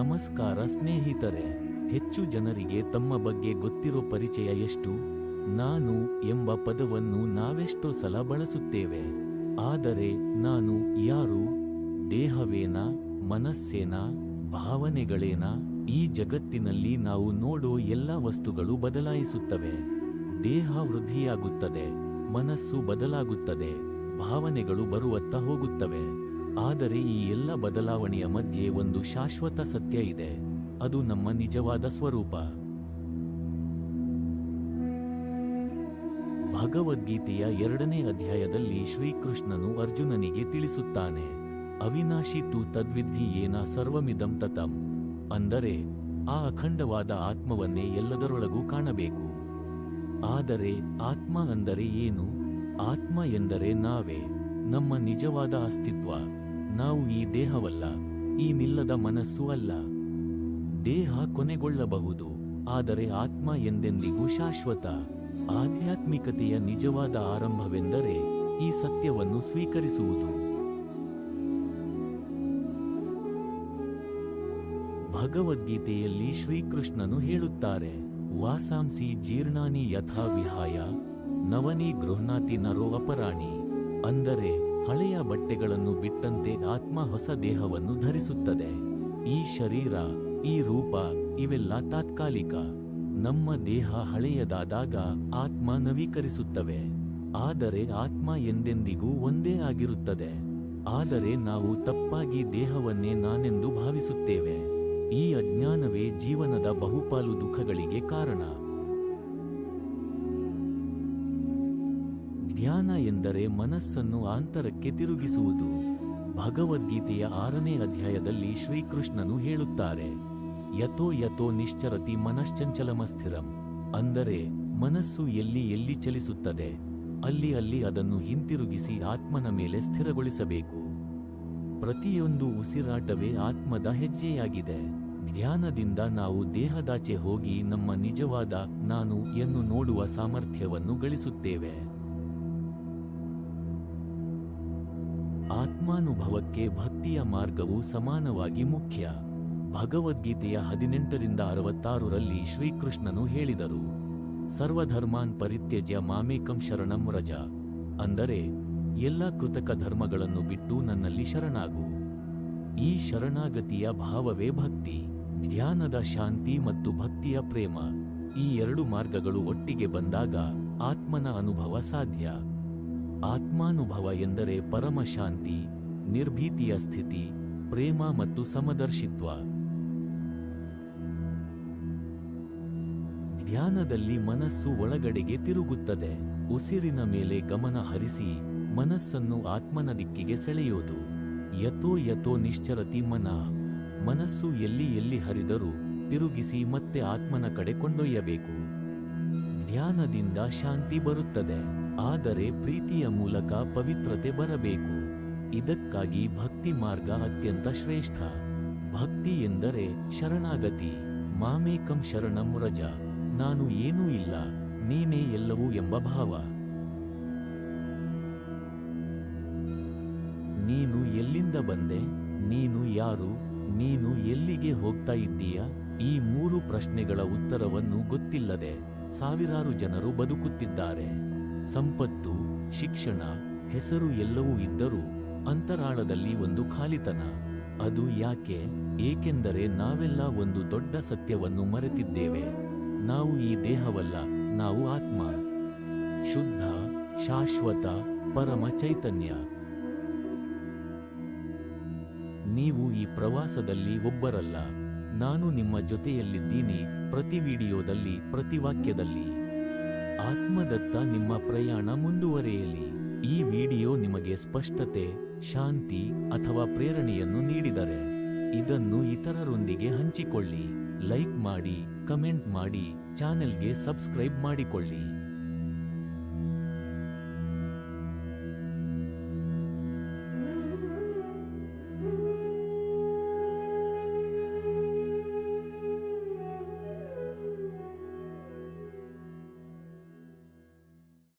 ನಮಸ್ಕಾರ ಸ್ನೇಹಿತರೆ, ಹೆಚ್ಚು ಜನರಿಗೆ ತಮ್ಮ ಬಗ್ಗೆ ಗೊತ್ತಿರೋ ಪರಿಚಯ ಎಷ್ಟು? ನಾನು ಎಂಬ ಪದವನ್ನು ನಾವೆಷ್ಟೋ ಸಲ ಬಳಸುತ್ತೇವೆ. ಆದರೆ ನಾನು ಯಾರು? ದೇಹವೇನಾ? ಮನಸ್ಸೇನಾ? ಭಾವನೆಗಳೇನಾ? ಈ ಜಗತ್ತಿನಲ್ಲಿ ನಾವು ನೋಡೋ ಎಲ್ಲ ವಸ್ತುಗಳು ಬದಲಾಯಿಸುತ್ತವೆ. ದೇಹ ವೃದ್ಧಿಯಾಗುತ್ತದೆ, ಮನಸ್ಸು ಬದಲಾಗುತ್ತದೆ, ಭಾವನೆಗಳು ಬರುವತ್ತ ಹೋಗುತ್ತವೆ. ಆದರೆ ಈ ಎಲ್ಲ ಬದಲಾವಣೆಯ ಮಧ್ಯೆ ಒಂದು ಶಾಶ್ವತ ಸತ್ಯ ಇದೆ. ಅದು ನಮ್ಮ ನಿಜವಾದ ಸ್ವರೂಪ. ಭಗವದ್ಗೀತೆಯ ಎರಡನೇ ಅಧ್ಯಾಯದಲ್ಲಿ ಶ್ರೀಕೃಷ್ಣನು ಅರ್ಜುನನಿಗೆ ತಿಳಿಸುತ್ತಾನೆ, ಅವಿನಾಶಿ ತು ತದ್ವಿಧಿ ಏನ ಸರ್ವಮಿದಂ ತತಂ. ಅಂದರೆ, ಆ ಅಖಂಡವಾದ ಆತ್ಮವನ್ನೇ ಎಲ್ಲದರೊಳಗೂ ಕಾಣಬೇಕು. ಆದರೆ, ಆತ್ಮ ಅಂದರೆ ಏನು? ಆತ್ಮ ಎಂದರೆ ನಾವೇ, ನಮ್ಮ ನಿಜವಾದ ಅಸ್ತಿತ್ವ. ನಾವು ಈ ದೇಹವಲ್ಲ, ಈ ನಿಲ್ಲದ ಮನಸ್ಸು ಅಲ್ಲ. ದೇಹ ಕೊನೆಗೊಳ್ಳಬಹುದು, ಆದರೆ ಆತ್ಮ ಎಂದೆಂದಿಗೂ ಶಾಶ್ವತ. ಆಧ್ಯಾತ್ಮಿಕತೆಯ ನಿಜವಾದ ಆರಂಭವೆಂದರೆ ಈ ಸತ್ಯವನ್ನು ಸ್ವೀಕರಿಸುವುದು. ಭಗವದ್ಗೀತೆಯಲ್ಲಿ ಶ್ರೀಕೃಷ್ಣನು ಹೇಳುತ್ತಾರೆ, ವಾಸಾಂಸಿ ಜೀರ್ಣಾನಿ ಯಥಾ ವಿಹಾಯ, ನವನಿ ಗೃಹ್ನಾತಿ ನರೋ ಅಪರಾಣಿ. ಅಂದರೆ ಹಳೆಯ ಬಟ್ಟೆಗಳನ್ನು ಬಿಟ್ಟಂತೆ ಆತ್ಮ ಹೊಸ ದೇಹವನ್ನು ಧರಿಸುತ್ತದೆ. ಈ ಶರೀರ, ಈ ರೂಪ ಇವೆಲ್ಲ ತಾತ್ಕಾಲಿಕ. ನಮ್ಮ ದೇಹ ಹಳೆಯದಾದಾಗ ಆತ್ಮ ನವೀಕರಿಸುತ್ತವೆ. ಆದರೆ ಆತ್ಮ ಎಂದೆಂದಿಗೂ ಒಂದೇ ಆಗಿರುತ್ತದೆ. ಆದರೆ ನಾವು ತಪ್ಪಾಗಿ ದೇಹವನ್ನೇ ನಾನೆಂದು ಭಾವಿಸುತ್ತೇವೆ. ಈ ಅಜ್ಞಾನವೇ ಜೀವನದ ಬಹುಪಾಲು ದುಃಖಗಳಿಗೆ ಕಾರಣ. ಧ್ಯಾನ ಎಂದರೆ ಮನಸ್ಸನ್ನು ಆಂತರಕ್ಕೆ ತಿರುಗಿಸುವುದು. ಭಗವದ್ಗೀತೆಯ ಆರನೇ ಅಧ್ಯಾಯದಲ್ಲಿ ಶ್ರೀಕೃಷ್ಣನು ಹೇಳುತ್ತಾರೆ, ಯಥೋ ಯಥೋ ನಿಶ್ಚರತಿ ಮನಶ್ಚಂಚಲಮಸ್ಥಿರಂ. ಅಂದರೆ, ಮನಸ್ಸು ಎಲ್ಲಿ ಎಲ್ಲಿ ಚಲಿಸುತ್ತದೆ, ಅಲ್ಲಿ ಅಲ್ಲಿ ಅದನ್ನು ಹಿಂತಿರುಗಿಸಿ ಆತ್ಮನ ಮೇಲೆ ಸ್ಥಿರಗೊಳಿಸಬೇಕು. ಪ್ರತಿಯೊಂದು ಉಸಿರಾಟವೇ ಆತ್ಮದ ಹೆಜ್ಜೆಯಾಗಿದೆ. ಧ್ಯಾನದಿಂದ ನಾವು ದೇಹದಾಚೆ ಹೋಗಿ ನಮ್ಮ ನಿಜವಾದ ನಾನು ಎಂದು ನೋಡುವ ಸಾಮರ್ಥ್ಯವನ್ನು ಗಳಿಸುತ್ತೇವೆ. ಆತ್ಮಾನುಭವಕ್ಕೆ ಭಕ್ತಿಯ ಮಾರ್ಗವು ಸಮಾನವಾಗಿ ಮುಖ್ಯ. ಭಗವದ್ಗೀತೆಯ ಹದಿನೆಂಟರಿಂದ ಅರವತ್ತಾರರಲ್ಲಿ ಶ್ರೀಕೃಷ್ಣನು ಹೇಳಿದರು, ಸರ್ವಧರ್ಮಾನ್ ಪರಿತ್ಯಜ್ಯ ಮಾಮೇಕಂ ಶರಣಂ ರಜ. ಅಂದರೆ, ಎಲ್ಲ ಕೃತಕ ಧರ್ಮಗಳನ್ನು ಬಿಟ್ಟು ನನ್ನಲ್ಲಿ ಶರಣಾಗು. ಈ ಶರಣಾಗತಿಯ ಭಾವವೇ ಭಕ್ತಿ, ಧ್ಯಾನದ ಶಾಂತಿ ಮತ್ತು ಭಕ್ತಿಯ ಪ್ರೇಮ. ಈ ಎರಡು ಮಾರ್ಗಗಳು ಒಟ್ಟಿಗೆ ಬಂದಾಗ ಆತ್ಮನ ಅನುಭವ ಸಾಧ್ಯ. ಆತ್ಮಾನುಭವ ಎಂದರೆ ಪರಮ ಶಾಂತಿ ನಿರ್ಭೀತಿಯ ಸ್ಥಿತಿ, ಪ್ರೇಮ ಮತ್ತು ಸಮದರ್ಶಿತ್ವ. ಧ್ಯಾನದಲ್ಲಿ ಮನಸ್ಸು ಒಳಗಡೆಗೆ ತಿರುಗುತ್ತದೆ. ಉಸಿರಿನ ಮೇಲೆ ಗಮನ ಹರಿಸಿ ಮನಸ್ಸನ್ನು ಆತ್ಮನ ದಿಕ್ಕಿಗೆ ಸೆಳೆಯೋದು. ಯಥೋ ಯಥೋ ನಿಶ್ಚರತಿ ಮನ. ಮನಸ್ಸು ಎಲ್ಲಿ ಎಲ್ಲಿ ಹರಿದರೂ ತಿರುಗಿಸಿ ಮತ್ತೆ ಆತ್ಮನ ಕಡೆ ಕೊಂಡೊಯ್ಯಬೇಕು. ಧ್ಯಾನದಿಂದ ಶಾಂತಿ ಬರುತ್ತದೆ. ಆದರೆ ಪ್ರೀತಿಯ ಮೂಲಕ ಪವಿತ್ರತೆ ಬರಬೇಕು. ಇದಕ್ಕಾಗಿ ಭಕ್ತಿ ಮಾರ್ಗ ಅತ್ಯಂತ ಶ್ರೇಷ್ಠ. ಭಕ್ತಿ ಎಂದರೆ ಶರಣಾಗತಿ. ಮಾಮೇಕಂ ಶರಣಂ ರಜ ನಾನು ಏನೂ ಇಲ್ಲ, ನೀನೇ ಎಲ್ಲವೂ ಎಂಬ ಭಾವ. ನೀನು ಎಲ್ಲಿಂದ ಬಂದೆ? ನೀನು ಯಾರು? ನೀನು ಎಲ್ಲಿಗೆ ಹೋಗ್ತಾ ಇದ್ದೀಯಾ? ಈ ಮೂರು ಪ್ರಶ್ನೆಗಳ ಉತ್ತರವನ್ನು ಗೊತ್ತಿಲ್ಲದೆ ಸಾವಿರಾರು ಜನರು ಬದುಕುತ್ತಿದ್ದಾರೆ. ಸಂಪತ್ತು, ಶಿಕ್ಷಣ, ಹೆಸರು ಎಲ್ಲವೂ ಇದ್ದರೂ ಅಂತರಾಳದಲ್ಲಿ ಒಂದು ಖಾಲಿತನ. ಅದು ಯಾಕೆ? ಏಕೆಂದರೆ ನಾವೆಲ್ಲ ಒಂದು ದೊಡ್ಡ ಸತ್ಯವನ್ನು ಮರೆತಿದ್ದೇವೆ. ನಾವು ಈ ದೇಹವಲ್ಲ, ನಾವು ಆತ್ಮ. ಶುದ್ಧ, ಶಾಶ್ವತ, ಪರಮ ಚೈತನ್ಯ. ನೀವು ಈ ಪ್ರವಾಸದಲ್ಲಿ ಒಬ್ಬರಲ್ಲ. ನಾನು ನಿಮ್ಮ ಜೊತೆಯಲ್ಲಿದ್ದೀನಿ ಪ್ರತಿ ವಿಡಿಯೋದಲ್ಲಿ, ಪ್ರತಿ ವಾಕ್ಯದಲ್ಲಿ. ಆತ್ಮದತ್ತ ನಿಮ್ಮ ಪ್ರಯಾಣ ಮುಂದುವರೆಯಲಿ. ಈ ವಿಡಿಯೋ ನಿಮಗೆ ಸ್ಪಷ್ಟತೆ, ಶಾಂತಿ ಅಥವಾ ಪ್ರೇರಣೆಯನ್ನು ನೀಡಿದರೆ. ಇದನ್ನು ಇತರರೊಂದಿಗೆ ಹಂಚಿಕೊಳ್ಳಿ. ಲೈಕ್ ಮಾಡಿ, ಕಮೆಂಟ್ ಮಾಡಿ, ಚಾನೆಲ್ಗೆ ಸಬ್ಸ್ಕ್ರೈಬ್ ಮಾಡಿಕೊಳ್ಳಿ.